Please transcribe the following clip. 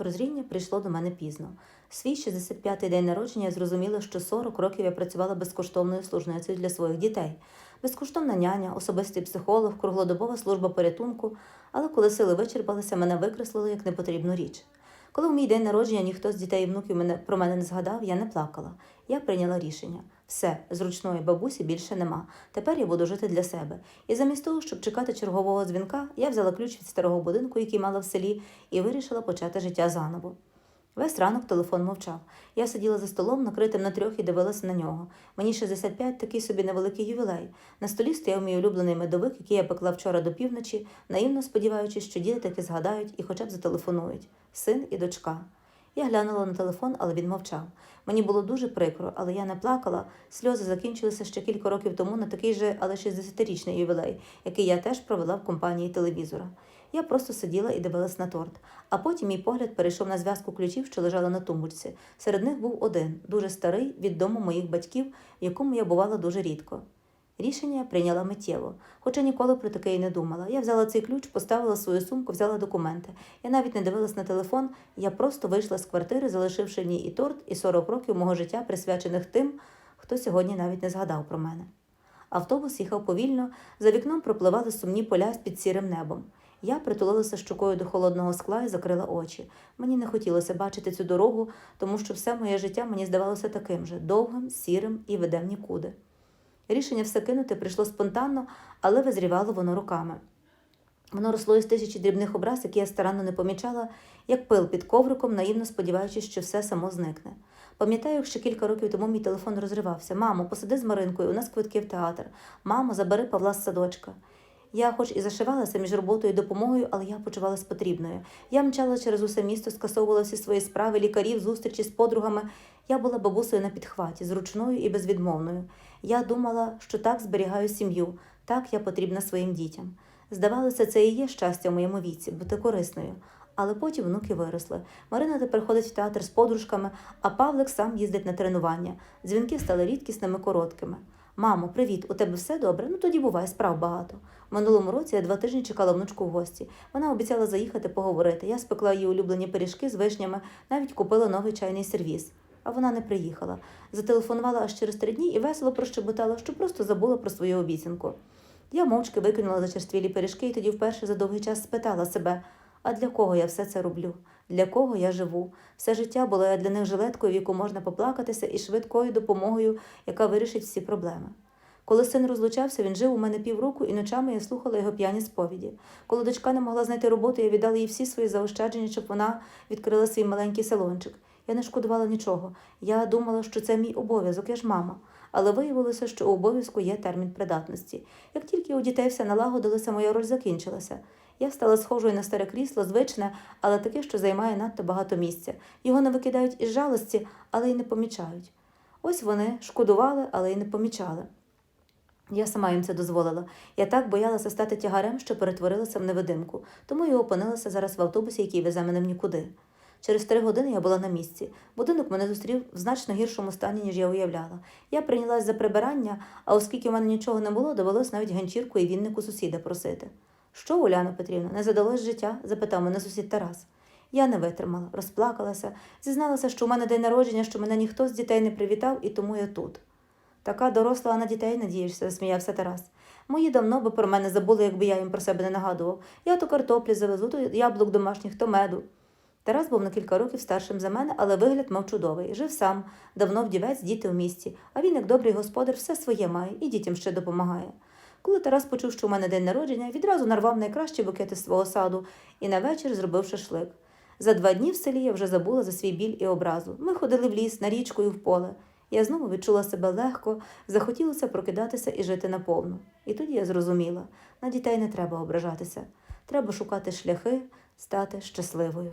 Прозріння прийшло до мене пізно. Свій 65-й день народження я зрозуміла, що 40 років я працювала безкоштовною служницею для своїх дітей. Безкоштовна няня, особистий психолог, круглодобова служба порятунку, але коли сили вичерпалися, мене викреслили як непотрібну річ. Коли в мій день народження ніхто з дітей і внуків мене, про мене не згадав, я не плакала. Я прийняла рішення. Все, зручної бабусі більше нема. Тепер я буду жити для себе. І замість того, щоб чекати чергового дзвінка, я взяла ключ від старого будинку, який мала в селі, і вирішила почати життя заново. Весь ранок телефон мовчав. Я сиділа за столом, накритим на трьох, і дивилася на нього. Мені 65, такий собі невеликий ювілей. На столі стояв мій улюблений медовик, який я пекла вчора до півночі, наївно сподіваючись, що діти таки згадають і хоча б зателефонують син і дочка. Я глянула на телефон, але він мовчав. Мені було дуже прикро, але я не плакала. Сльози закінчилися ще кілька років тому на такий же, але 60-річний ювілей, який я теж провела в компанії телевізора. Я просто сиділа і дивилась на торт. А потім мій погляд перейшов на зв'язку ключів, що лежали на тумбочці. Серед них був один, дуже старий, від дому моїх батьків, якому я бувала дуже рідко. Рішення я прийняла миттєво, хоча ніколи про таке й не думала. Я взяла цей ключ, поставила свою сумку, взяла документи. Я навіть не дивилась на телефон, я просто вийшла з квартири, залишивши в ній і торт, і 40 років мого життя, присвячених тим, хто сьогодні навіть не згадав про мене. Автобус їхав повільно, за вікном пропливали сумні поля під сірим небом. Я притулилася щокою до холодного скла і закрила очі. Мені не хотілося бачити цю дорогу, тому що все моє життя мені здавалося таким же довгим, сірим і веде в нікуди. Рішення все кинути прийшло спонтанно, але визрівало воно руками. Воно росло із тисячі дрібних образ, які я старанно не помічала, як пил під ковриком, наївно сподіваючись, що все само зникне. Пам'ятаю, як ще кілька років тому мій телефон розривався. Мамо, посиди з Маринкою, у нас квитки в театр. Мамо, забери Павла з садочка. Я, хоч і зашивалася між роботою і допомогою, але я почувалася потрібною. Я мчала через усе місто, скасовувала всі свої справи, лікарів, зустрічі з подругами. Я була бабусею на підхваті, зручною і безвідмовною. Я думала, що так зберігаю сім'ю, так я потрібна своїм дітям. Здавалося, це і є щастя в моєму віці, бути корисною. Але потім внуки виросли. Марина тепер ходить в театр з подружками, а Павлик сам їздить на тренування. Дзвінки стали рідкісними короткими. Мамо, привіт, у тебе все добре? Ну тоді буває, справ багато. В минулому році я два тижні чекала внучку в гості. Вона обіцяла заїхати поговорити. Я спекла її улюблені пиріжки з вишнями, навіть купила новий чайний сервіз. А вона не приїхала. Зателефонувала аж через три дні і весело прощебетала, що просто забула про свою обіцянку. Я мовчки викинула зачерствілі пиріжки і тоді вперше за довгий час спитала себе, а для кого я все це роблю? Для кого я живу? Все життя була я для них жилеткою, в яку можна поплакатися, і швидкою допомогою, яка вирішить всі проблеми. Коли син розлучався, він жив у мене півроку, і ночами я слухала його п'яні сповіді. Коли дочка не могла знайти роботу, я віддала їй всі свої заощадження, щоб вона відкрила свій маленький салончик. Я не шкодувала нічого. Я думала, що це мій обов'язок, я ж мама. Але виявилося, що у обов'язку є термін придатності. Як тільки у дітей все налагодилося, моя роль закінчилася. Я стала схожою на старе крісло, звичне, але таке, що займає надто багато місця. Його не викидають із жалості, але й не помічають. Ось вони шкодували, але й не помічали. Я сама їм це дозволила. Я так боялася стати тягарем, що перетворилася в невидимку, тому і опинилася зараз в автобусі, який везе мене в нікуди. Через три години я була на місці. Будинок мене зустрів в значно гіршому стані, ніж я уявляла. Я прийнялась за прибирання, а оскільки в мене нічого не було, довелось навіть ганчірку і віннику сусіда просити. Що, Уляна Петрівна, не задалось життя? запитав мене сусід Тарас. Я не витримала, розплакалася, зізналася, що у мене день народження, що мене ніхто з дітей не привітав, і тому я тут. Така доросла, на дітей надієшся, засміявся Тарас. Мої давно би про мене забули, якби я їм про себе не нагадував. Я то картоплі завезу, то яблук домашніх, то меду. Тарас був на кілька років старшим за мене, але вигляд мав чудовий. Жив сам, давно вдівець, діти в місті, а він, як добрий господар, все своє має і дітям ще допомагає. Коли Тарас почув, що у мене день народження, відразу нарвав найкращі букети свого саду і на вечір зробив шашлик. За два дні в селі я вже забула за свій біль і образу. Ми ходили в ліс, на річку і в поле. Я знову відчула себе легко, захотілося прокидатися і жити наповну. І тоді я зрозуміла, на дітей не треба ображатися. Треба шукати шляхи, стати щасливою.